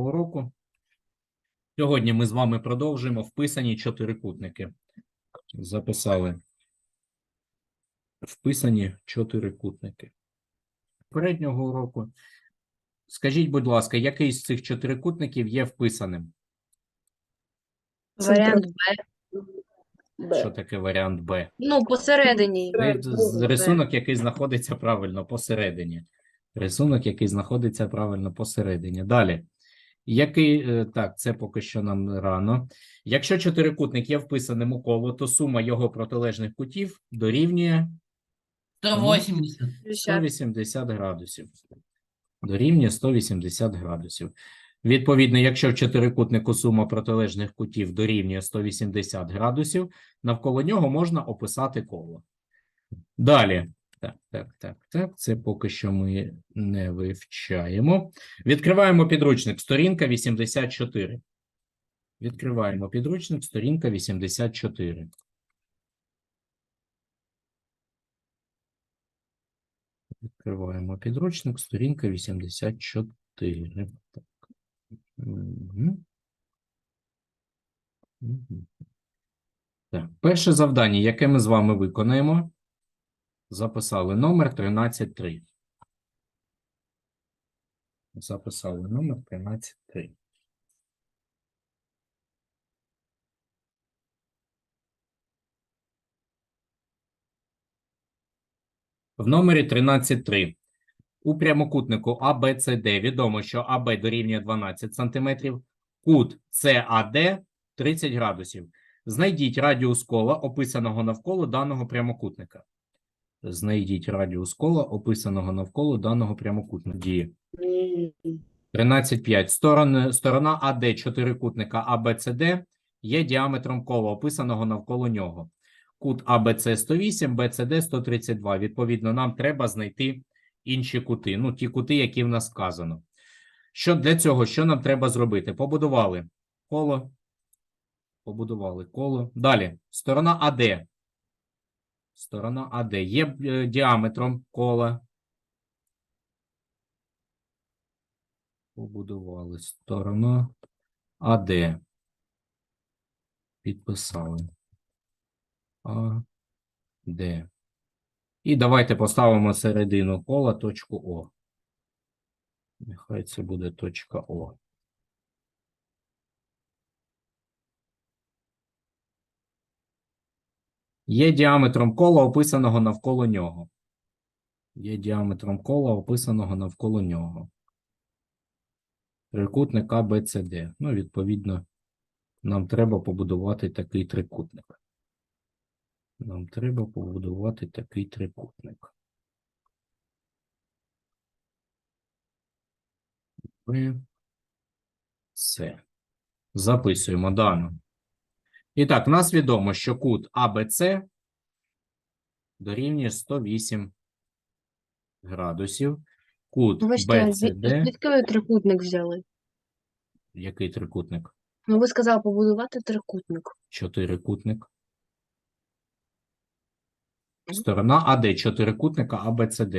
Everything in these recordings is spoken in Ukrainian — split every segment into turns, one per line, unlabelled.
уроку. Сьогодні ми з вами продовжуємо вписані чотирикутники. Записали вписані чотирикутники. Попереднього уроку. Скажіть, будь ласка, який з цих чотирикутників є вписаним?
Варіант Б.
Що таке варіант Б?
Ну, посередині.
Рисунок, який знаходиться правильно посередині. Рисунок, який знаходиться правильно посередині. Далі. Який, е, так, це поки що нам рано. Якщо чотирикутник є вписаним у коло, то сума його протилежних кутів дорівнює
180.
180 градусів. Дорівнює 180 градусів. Відповідно, якщо в чотирикутнику сума протилежних кутів дорівнює 180 градусів, навколо нього можна описати коло. Далі. Так, так, так, так. Це поки що ми не вивчаємо. Відкриваємо підручник. Сторінка 84. Відкриваємо підручник, сторінка 84. Відкриваємо підручник, сторінка 84. Так. Мгм. Мгм. Так. Перше завдання, яке ми з вами виконаємо, записали номер 13.3. Записали номер 13.3. В номері 13.3 у прямокутнику ABCD відомо, що АБ дорівнює 12 см, кут CAD 30 градусів. Знайдіть радіус кола, описаного навколо даного прямокутника. Знайдіть радіус кола, описаного навколо даного прямокутника. Дії. 13.5. Сторона, сторона АД чотирикутника ABCD є діаметром кола, описаного навколо нього. Кут АБЦ 108, БЦД 132. Відповідно, нам треба знайти інші кути. Ну, ті кути, які в нас сказано. Що для цього, що нам треба зробити? Побудували коло. Побудували коло. Далі. Сторона АД. Сторона АД є е, діаметром кола. Побудували сторона АД. Підписали. А, Д. І давайте поставимо середину кола точку О. Нехай це буде точка О. Є діаметром кола, описаного навколо нього. Є діаметром кола, описаного навколо нього. Трикутник ABCD. Ну, відповідно, нам треба побудувати такий трикутник. Нам треба побудувати такий трикутник. С. Записуємо дану. І так, в нас відомо, що кут АБЦ дорівнює 108 градусів. Кут
а
БЦД.
звідки ви трикутник взяли?
Який трикутник?
Ну, ви сказали побудувати трикутник.
Чотирикутник. Сторона АД чотирикутника АБЦД.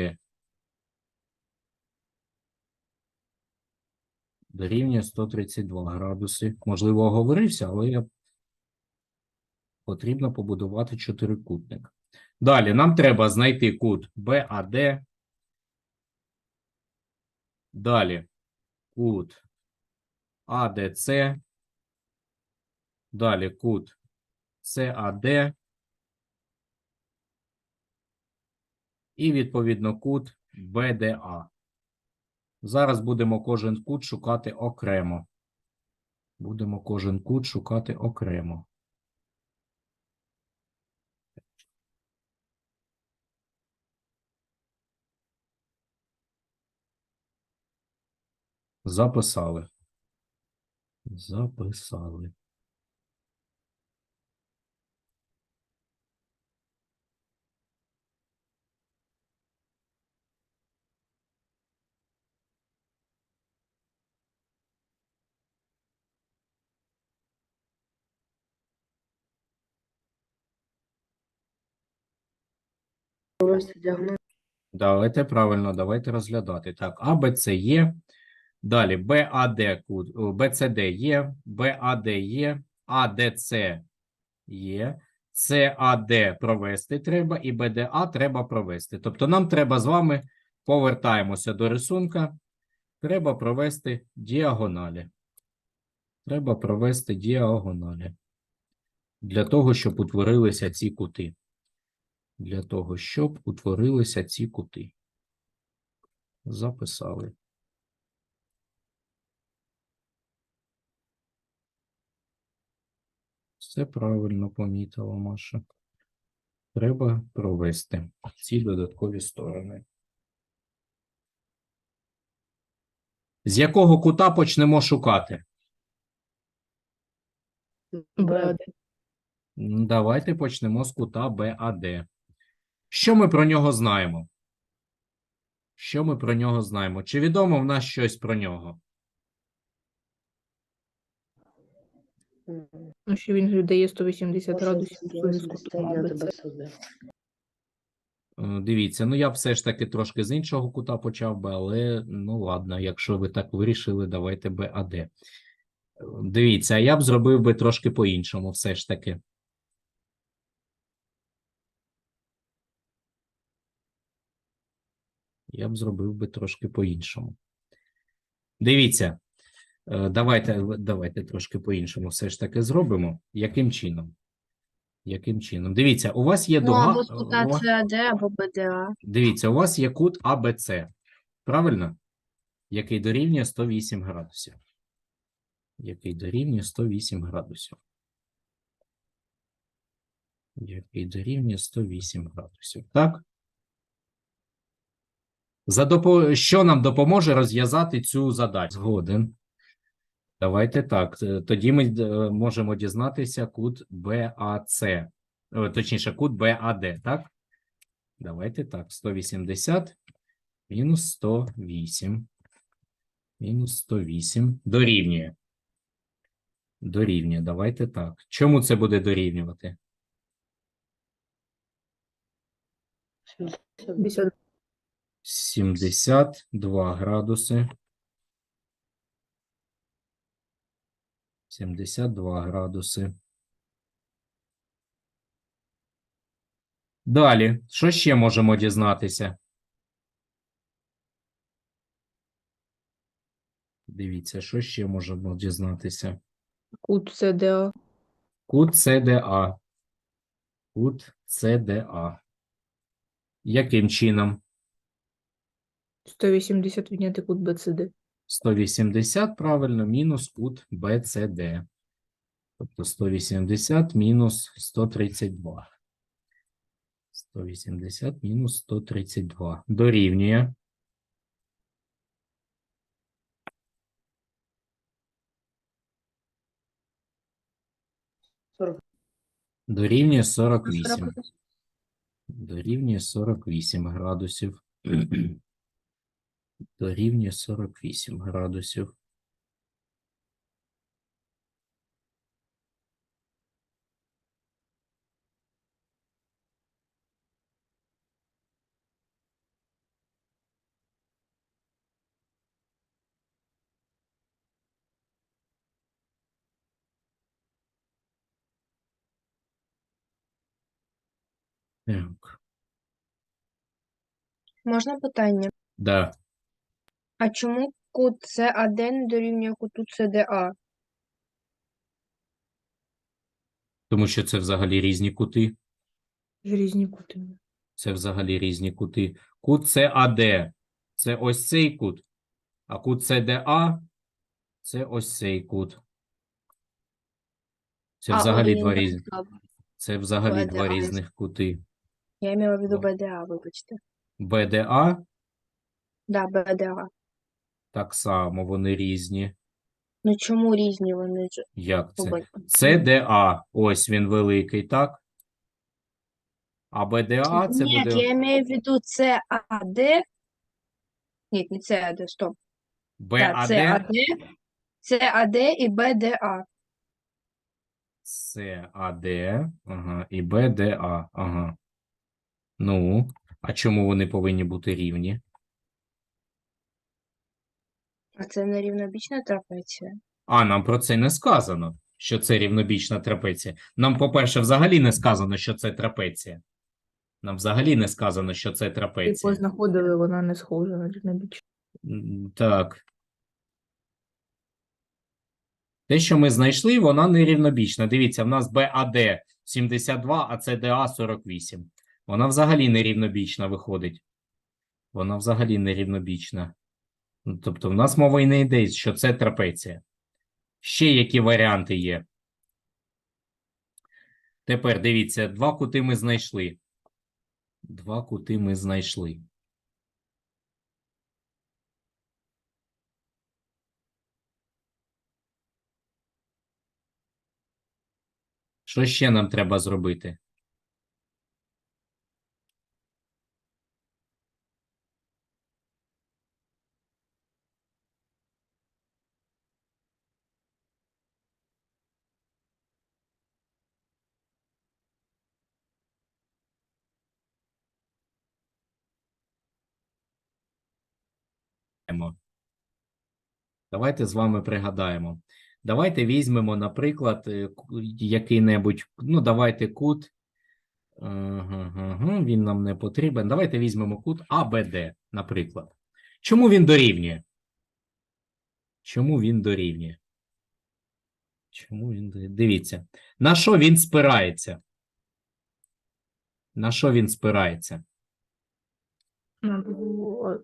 Дорівнює 132 градуси. Можливо, оговорився, але я... потрібно побудувати чотирикутник. Далі нам треба знайти кут БАД. Далі кут АДЦ. Далі кут САД. І відповідно кут БДА. Зараз будемо кожен кут шукати окремо. Будемо кожен кут шукати окремо. Записали. Записали. Давайте правильно, давайте розглядати. Так, А, Б, С є. Далі БАД кут, БЦД є, БАД є, АДЦ є, САД провести треба і БДА треба провести. Тобто нам треба з вами повертаємося до рисунка. Треба провести діагоналі. Треба провести діагоналі. Для того, щоб утворилися ці кути. Для того, щоб утворилися ці кути. Записали. Все правильно помітила Маша. Треба провести ці додаткові сторони. З якого кута почнемо шукати?
БАД.
Давайте почнемо з кута БАД. Що ми про нього знаємо? Що ми про нього знаємо? Чи відомо в нас щось про нього?
Ну, що він дає 180 градусів зв'язку.
Е, Дивіться, ну я б все ж таки трошки з іншого кута почав би, але ну ладно, якщо ви так вирішили, давайте БАД. Е, Дивіться, а я б зробив би трошки по-іншому, все ж таки. Я б зробив би трошки по-іншому. Дивіться, давайте, давайте трошки по-іншому все ж таки зробимо. Яким чином? Яким чином? Дивіться, у вас є
Ну,
дуга.
або
е,
з
вас-
САД, або БДА.
Дивіться, у вас є кут АБЦ, правильно? Який дорівнює 108 градусів. Який дорівнює 108 градусів. Який дорівнює 108 градусів. Так? За допо... Що нам допоможе розв'язати цю задачу? Згоден. Давайте так. е, Тоді ми е, можемо дізнатися кут БАЦ. Е, Точніше, кут БАД, так? Давайте так, 180 мінус 108. Мінус 108 дорівнює. Дорівнює. Давайте так. Чому це буде дорівнювати? 72 градуси. 72 градуси. Далі, що ще можемо дізнатися? Дивіться, що ще можемо дізнатися?
кут СДА.
Кут ЦДА. Кут ЦДА. Яким чином?
180 відняти кут БЦД.
180, правильно, мінус кут БЦД. Тобто 180 мінус 132. 180 мінус 132. Дорівнює. Дорівнює 48. Дорівнює 48 градусів. Дорівнює 48 градусів. Так,
Можна питання?
да.
А чому кут САД не дорівнює куту СДА?
Тому що це взагалі різні кути.
Різні кути.
Це взагалі різні кути. Кут САД – це ось цей кут, а кут СДА – це ось цей кут. Це
А,
взагалі
один
два
так
різні. Це взагалі два різних кути.
Я мала в виду
Бо-
БДА, вибачте.
БДА
Да, БДА.
Так само вони різні.
Ну чому різні вони
Як це? ЦДА, ось він великий, так? А БДА це
Нет,
буде
я имею в виду САД. Нет, не САД, стоп. Да,
БАД,
САД, САД і БДА.
САД, ага, і БДА, ага. Ну, а чому вони повинні бути рівні?
А це нерівнобічна трапеція.
А нам про це не сказано, що це рівнобічна трапеція. Нам, по-перше, взагалі не сказано, що це трапеція. Нам взагалі не сказано, що це
Типу
трапеція.
знаходили, вона не схожа на рівнобічну.
М, Так. Те, що ми знайшли, вона нерівнобічна. Дивіться, в нас БАД 72, а ЦДА 48. Вона взагалі нерівнобічна виходить. Вона взагалі нерівнобічна. Ну, Тобто, в нас мова і не йде, що це трапеція. Ще які варіанти є? Тепер дивіться, два кути ми знайшли. Два кути ми знайшли. Що ще нам треба зробити? Давайте з вами пригадаємо. Давайте візьмемо, наприклад, е, який-небудь, ну, давайте кут. Він нам не потрібен. Давайте візьмемо кут АБД, наприклад. Чому він дорівнює? Чому він дорівнює? Чому він дорівнює? Дивіться. На що він спирається? На що він спирається?
На, другу-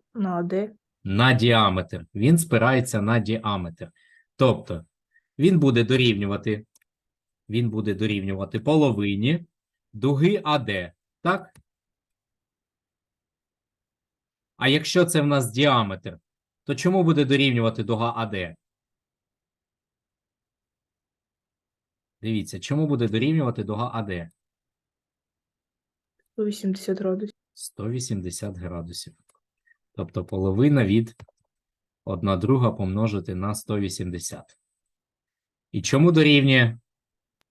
на
діаметр. Він спирається на діаметр. Тобто він буде дорівнювати, він буде дорівнювати половині дуги АД. Так? А якщо це в нас діаметр, то чому буде дорівнювати дуга АД? Дивіться, чому буде дорівнювати дуга АД?
180 градусів.
180 градусів. Тобто половина від 1 друга помножити на 180. І чому дорівнює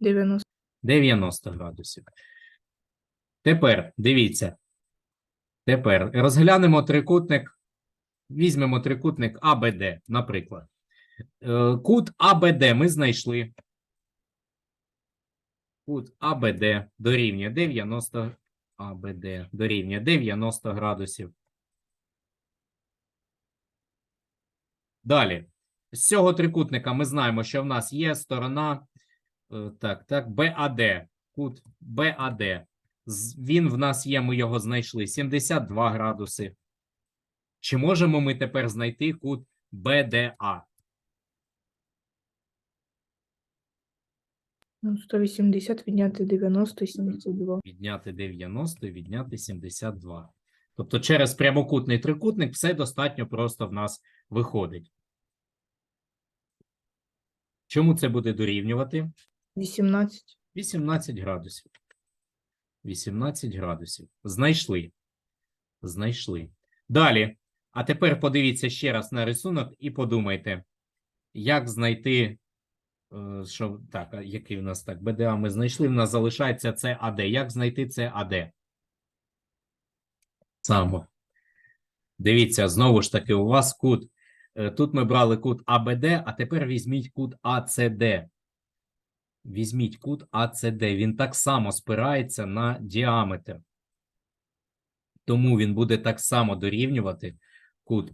90.
90 градусів? Тепер дивіться. Тепер розглянемо трикутник. Візьмемо трикутник АБД, наприклад. Е, Кут АБД ми знайшли. Кут АБД дорівнює 90 АБД дорівнює 90 градусів. Далі. З цього трикутника ми знаємо, що в нас є сторона е, так, так, БАД. Кут. З- Він в нас є, ми його знайшли 72 градуси. Чи можемо ми тепер знайти кут БДА?
Ну, 180 відняти 90 і 72.
Відняти 90 і відняти 72. Тобто через прямокутний трикутник все достатньо просто в нас виходить. Чому це буде дорівнювати?
18.
18 градусів. 18 градусів. Знайшли. Знайшли. Далі. А тепер подивіться ще раз на рисунок і подумайте, як знайти, е, що так, який в нас так, БДА ми знайшли, в нас залишається це АД. Як знайти це АД? Само. Дивіться, знову ж таки, у вас кут. Е, Тут ми брали кут АБД, а тепер візьміть кут АЦД. Візьміть кут АЦД. Він так само спирається на діаметр. Тому він буде так само дорівнювати кут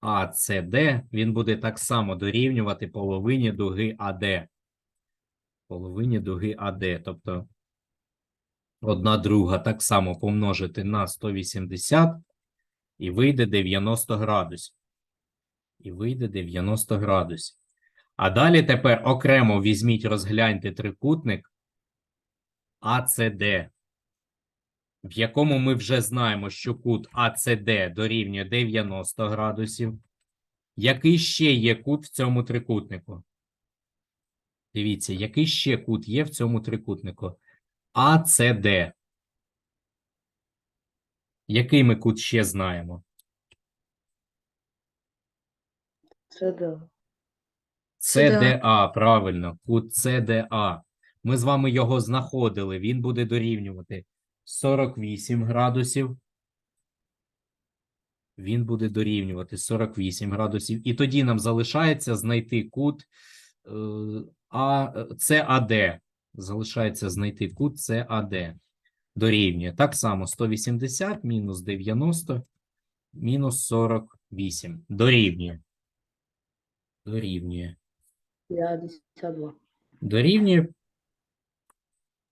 АЦД, він буде так само дорівнювати половині дуги АД. Половині дуги АД. Тобто одна друга так само помножити на 180 і вийде 90 градусів. І вийде 90 градусів. А далі тепер окремо візьміть, розгляньте трикутник АЦД, в якому ми вже знаємо, що кут АЦД дорівнює 90 градусів. Який ще є кут в цьому трикутнику? Дивіться, який ще кут є в цьому трикутнику? АЦД. Який ми кут ще знаємо?
Да.
ЦДА, правильно, кут ЦДА. Ми з вами його знаходили. Він буде дорівнювати 48 градусів. він буде дорівнювати 48 градусів. І тоді нам залишається знайти кут е, А, САД. Залишається знайти кут САД. Дорівнює. Так само 180 мінус 90 мінус 48. Дорівнює. Дорівнює.
52.
Дорівнює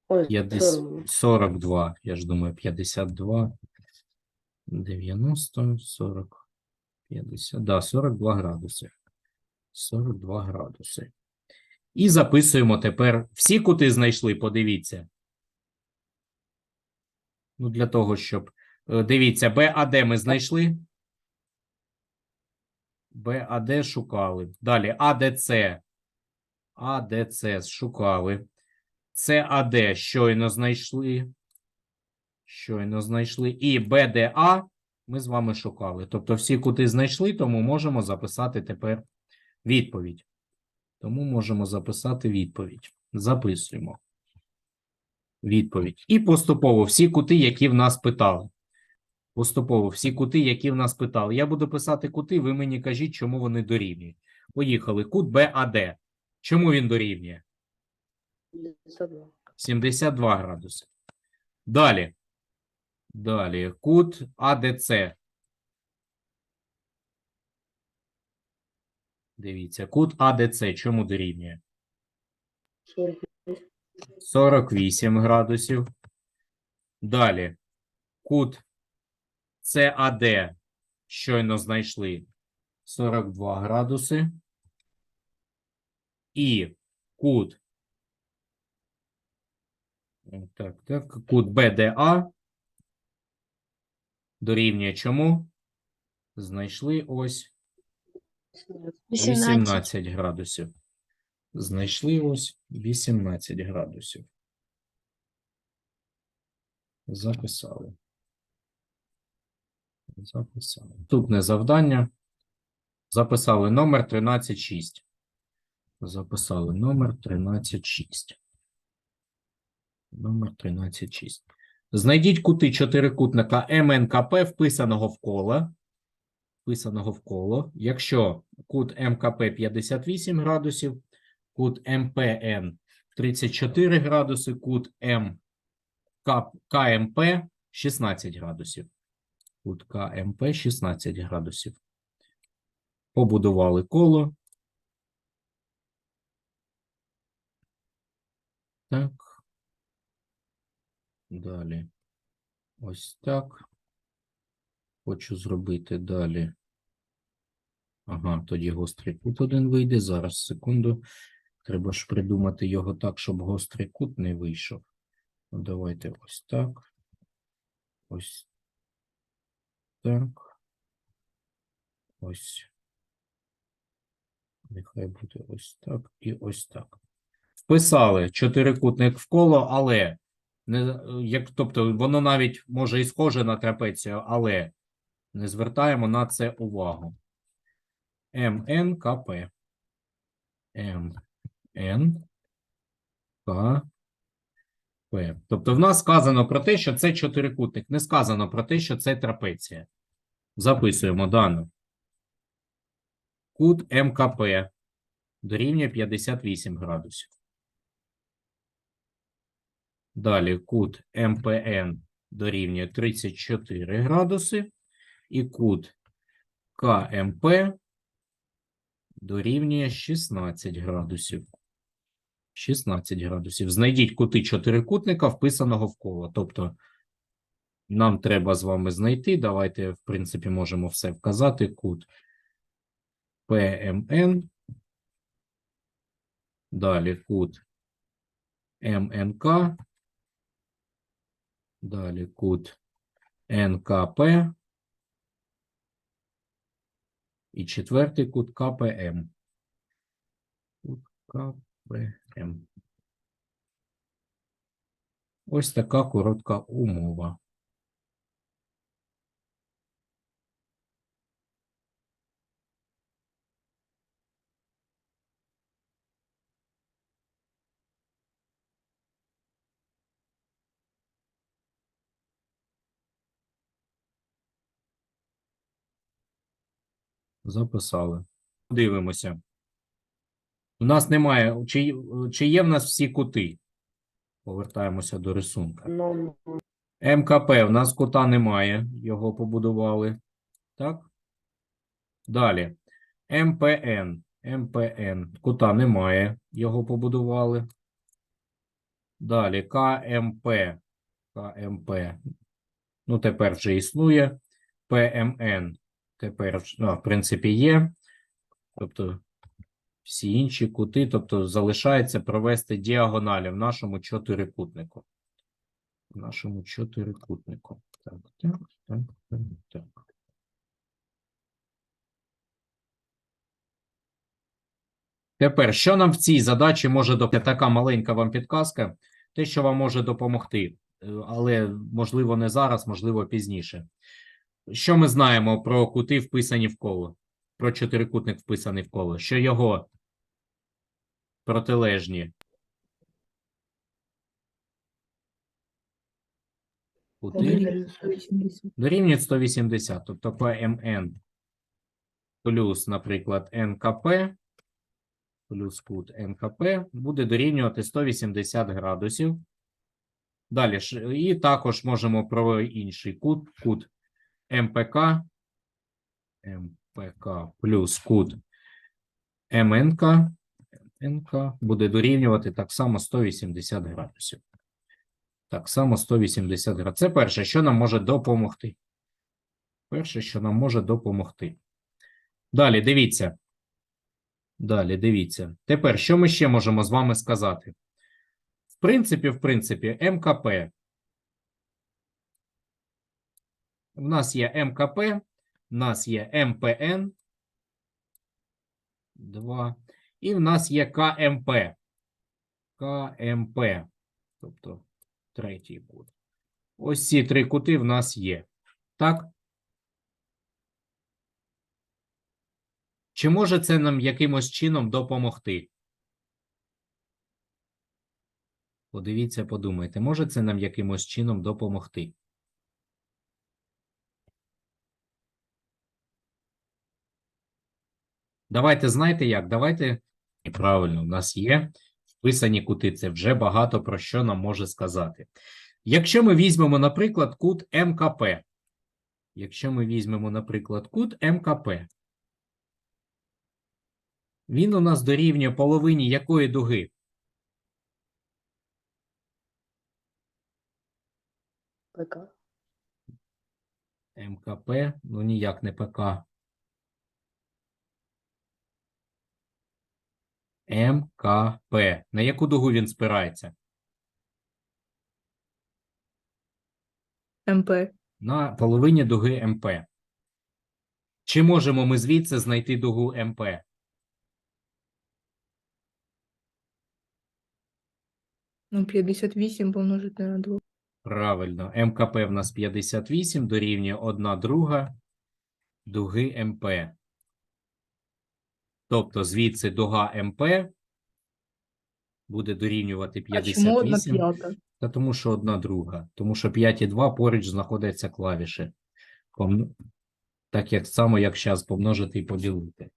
Ой,
50, 42. Я ж думаю, 52, 90, 40, 50. Да, 42 градуси. 42 градуси. І записуємо тепер. Всі кути знайшли, подивіться. Ну, для того, щоб. е, Дивіться, БАД ми знайшли. БАД шукали. Далі АДЦ. АДЦ шукали. САД щойно знайшли. Щойно знайшли. І БДА ми з вами шукали. Тобто всі кути знайшли, тому можемо записати тепер відповідь. Тому можемо записати відповідь. Записуємо. Відповідь. І поступово всі кути, які в нас питали. Поступово всі кути, які в нас питали. Я буду писати кути, ви мені кажіть, чому вони дорівнюють. Поїхали. Кут БАД. Чому він дорівнює?
52.
72 градуси. Далі. Далі. Кут АДЦ. Дивіться, кут АДЦ чому дорівнює? 48 градусів. Далі. Кут САД щойно знайшли 42 градуси. І кут Так, так. Кут БДА дорівнює чому? Знайшли ось 18 градусів. Знайшли ось 18 градусів. Записали. Записали. Наступне завдання. Записали номер 136. Записали номер 136. Номер 136. Знайдіть кути чотирикутника МНКП, вписаного в коло. Вписаного в коло. Якщо кут МКП 58 градусів, кут МПН 34 градуси, кут МК, КМП 16 градусів. Кут КМП 16 градусів. Побудували коло. Так. Далі. Ось так. Хочу зробити далі. Ага, тоді гострий кут один вийде. Зараз, секунду. Треба ж придумати його так, щоб гострий кут не вийшов. Ну, давайте ось так. Ось так. Ось. Нехай буде ось так і ось так. Вписали чотирикутник в коло, але не, як, тобто воно навіть може і схоже на трапецію, але не звертаємо на це увагу. МНКП. МНКП. Тобто в нас сказано про те, що це чотирикутник. Не сказано про те, що це трапеція. Записуємо дану. Кут МКП дорівнює 58 градусів. Далі кут МПН дорівнює 34 градуси. І кут КМП дорівнює 16 градусів. 16 градусів. Знайдіть кути чотирикутника, вписаного в коло. Тобто, нам треба з вами знайти. Давайте, в принципі, можемо все вказати. Кут ПМН. Далі кут МНК. Далі кут НКП. І четвертий кут КПМ. Кут КПМ. Ось така коротка умова. Записали. Дивимося. У нас немає. Чи, чи є в нас всі кути? Повертаємося до рисунка.
Ну,
МКП в нас кута немає, його побудували. Так? Далі. МПН. МПН. Кута немає, його побудували. Далі КМП. КМП. Ну, тепер вже існує. ПМН. Тепер, ну, в принципі, є. Тобто, всі інші кути, тобто, залишається провести діагоналі в нашому чотирикутнику в нашому чотирикутнику. Так, так, так, так, так. Тепер, що нам в цій задачі може допомогти? Така маленька вам підказка, те, що вам може допомогти, е, але можливо не зараз, можливо пізніше. Що ми знаємо про кути, вписані в коло? Про чотирикутник вписаний в коло? Що його протилежні кути?
180.
дорівнює 180, тобто ПМН плюс, наприклад, НКП плюс кут НКП буде дорівнювати 180 градусів. Далі і також можемо про інший кут, кут МПК, МПК плюс кут МНК, НК буде дорівнювати так само 180 градусів. Так само 180 градусів. Це перше, що нам може допомогти. Перше, що нам може допомогти. Далі, дивіться. Далі, дивіться. Тепер, що ми ще можемо з вами сказати? В принципі, в принципі, МКП. У нас є МКП, у нас є МПН. Два. І в нас є КМП. КМП. Тобто третій кут. Ось ці три кути в нас є. Так? Чи може це нам якимось чином допомогти? Подивіться, подумайте, може це нам якимось чином допомогти? Давайте знаєте як? Давайте. І правильно, у нас є вписані кути. Це вже багато про що нам може сказати. Якщо ми візьмемо, наприклад, кут МКП. Якщо ми візьмемо, наприклад, кут МКП. Він у нас дорівнює половині якої дуги?
ПК.
МКП, ну ніяк не ПК. МКП. На яку дугу він спирається?
МП.
На половині дуги МП. Чи можемо ми звідси знайти дугу МП?
Ну, 58 помножити на 2.
Правильно, МКП в нас 58 дорівнює 1 друга дуги МП. Тобто звідси дуга МП буде дорівнювати
А чому
58. Та тому що одна друга. Тому що 5 і 2 поруч знаходяться клавіші. Так як само, як зараз помножити і поділити.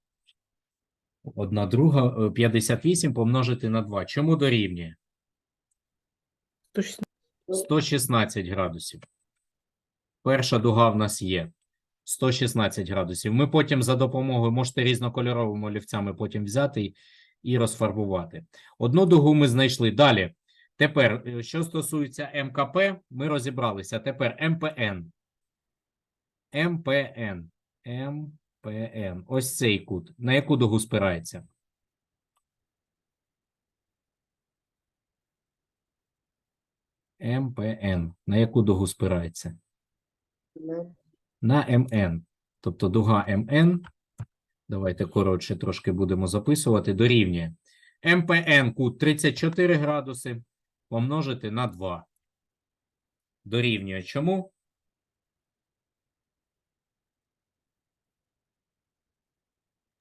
Одна друга, е, 58 помножити на 2. Чому дорівнює?
116.
116 градусів. Перша дуга в нас є. 116 градусів. Ми потім за допомогою, можете різнокольоровими олівцями потім взяти і, розфарбувати. Одну дугу ми знайшли. Далі. Тепер, е, що стосується МКП, ми розібралися. Тепер МПН. МПН. МПН. Ось цей кут. На яку дугу спирається? МПН. На яку дугу спирається? На МН. Тобто дуга МН, давайте коротше трошки будемо записувати, дорівнює МПН кут 34 градуси помножити на 2. Дорівнює чому?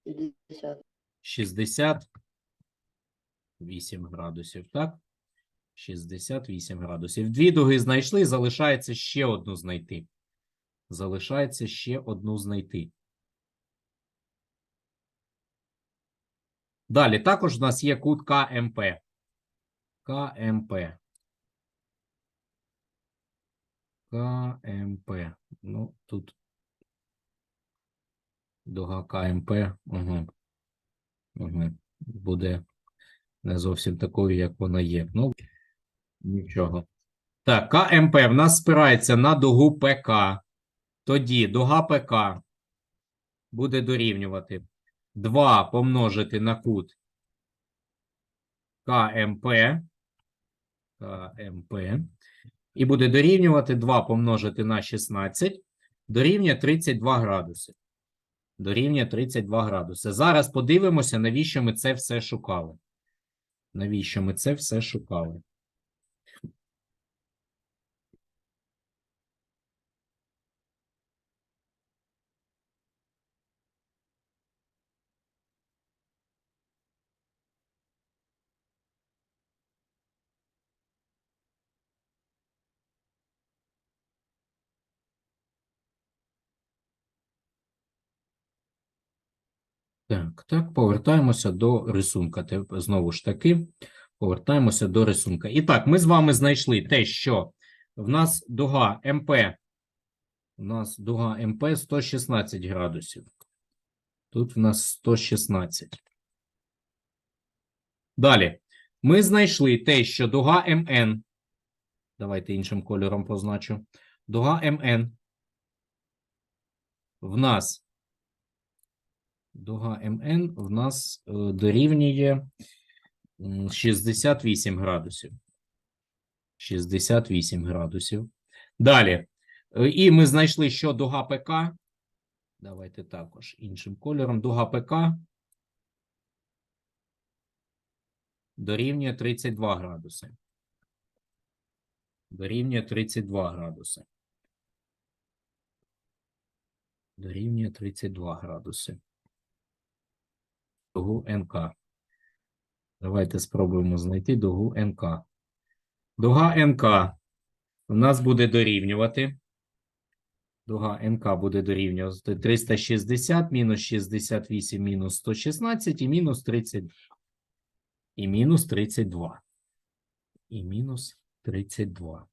пятьдесят.
68 градусів, так? 68 градусів. Дві дуги знайшли, залишається ще одну знайти. Залишається ще одну знайти. Далі також у нас є кут КМП. КМП. КМП. Ну, тут дуга КМП. Угу. Угу. Буде не зовсім такою, як вона є. Ну, нічого. Так, КМП в нас спирається на дугу ПК. Тоді дуга ПК буде дорівнювати 2 помножити на кут КМП. КМП. І буде дорівнювати 2 помножити на 16. Дорівнює 32 градуси. Дорівнює 32 градуси. Зараз подивимося, навіщо ми це все шукали. Навіщо ми це все шукали? Так, повертаємося до рисунка. Знову ж таки, повертаємося до рисунка. І так, ми з вами знайшли те, що в нас дуга МП. У нас дуга МП 116 градусів. Тут в нас 116. Далі. Ми знайшли те, що дуга МН. Давайте іншим кольором позначу. Дуга МН. В нас Дуга МН в нас е, дорівнює 68 градусів. 68 градусів. Далі. Е, І ми знайшли, що дуга ПК. Давайте також іншим кольором. Дуга ПК дорівнює 32 градуси. Дорівнює 32 градуси. Дорівнює 32 градуси дугу НК. Давайте спробуємо знайти дугу НК. Дуга НК у нас буде дорівнювати. Дуга НК буде дорівнювати 360 мінус 68 мінус 116 і мінус 30. І мінус 32. І мінус 32.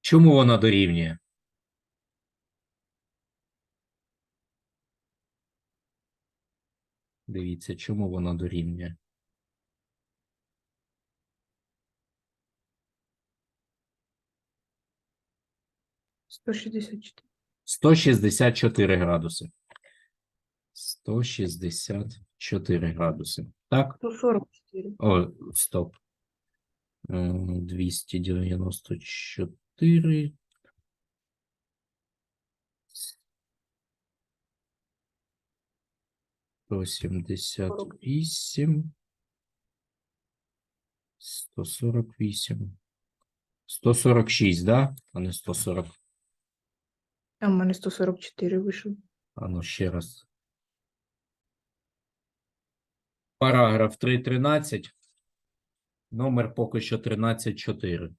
Чому вона дорівнює? Дивіться, чому вона дорівнює.
Сто шістдесят чотири.
164 градуси. 164 градуси. Так?
Сто сорок чотири.
О, стоп. М, 294. Сто сімдесят вісім. Сто сорок вісім. Сто сорок шість, да? А не сто сорок.
А в мене сто сорок чотири вийшов.
А ну ще раз. Параграф 3.13. Номер поки що 13.4.